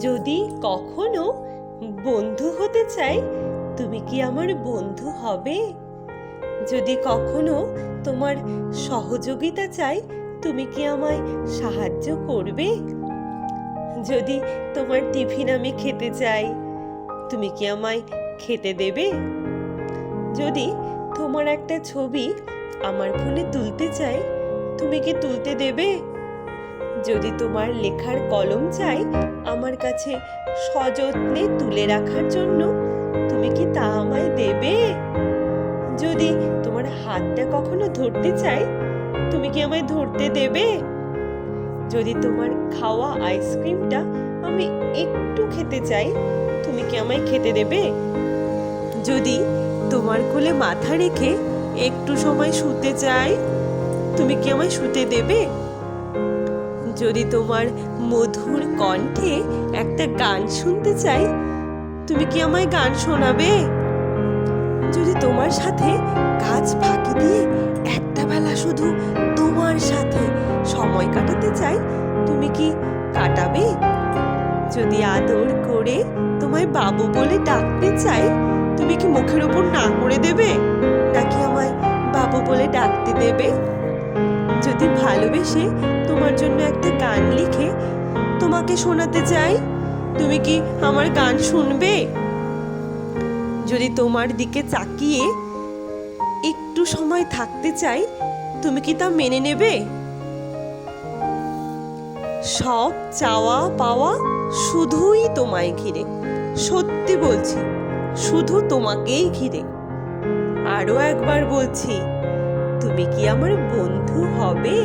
যদি কখনো বন্ধু হতে চাই, তুমি কি আমার বন্ধু হবে? যদি কখনো তোমার সহযোগিতা চাই, তুমি কি আমায় সাহায্য করবে? যদি তোমার টিফিন আমি খেতে চাই, তুমি কি আমায় খেতে দেবে? যদি তোমার একটা ছবি আমার ফোনে তুলতে চাই, তুমি কি তুলতে দেবে? যদি তোমার লেখার কলম চাই আমার কাছে সযত্নে তুলে রাখার জন্য, তুমি কি তা আমায় দেবে? যদি তোমার হাতটা কখনো ধরতে চাই, তুমি কি আমায় ধরতে দেবে? যদি তোমার খাওয়া আইসক্রিমটা আমি একটু খেতে চাই, তুমি কি আমায় খেতে দেবে? যদি তোমার কোলে মাথা রেখে একটু সময় শুতে চাই, তুমি কি আমায় শুতে দেবে? যদি তোমার মধুর কণ্ঠে একটা গান শুনতে চাই, তুমি কি আমায় গান শোনাবে? যদি তোমার সাথে কাজ ফাঁকি দিয়ে একটা বেলা শুধু তোমার সাথে সময় কাটাতে চাই, তুমি কি কাটাবে? যদি আদর করে তোমায় বাবু বলে ডাকতে চাই, তুমি কি মুখের ওপর না করে দেবে? নাকি আমায় বাবু বলে ডাকতে দেবে? যদি ভালোবেসে তোমার জন্য একটা গান লিখে তোমাকে শোনাতে চাই, তুমি কি আমার গান শুনবে? যদি তোমার দিকে চাকিয়ে একটু সময় থাকতে চাই, তুমি কি তা মেনে নেবে? সব চাওয়া পাওয়া শুধুই তোমায় ঘিরে, সত্যি বলছি, শুধু তোমাকেই ঘিরে। আরও একবার বলছি তুমি কি আমার বন্ধু হবে?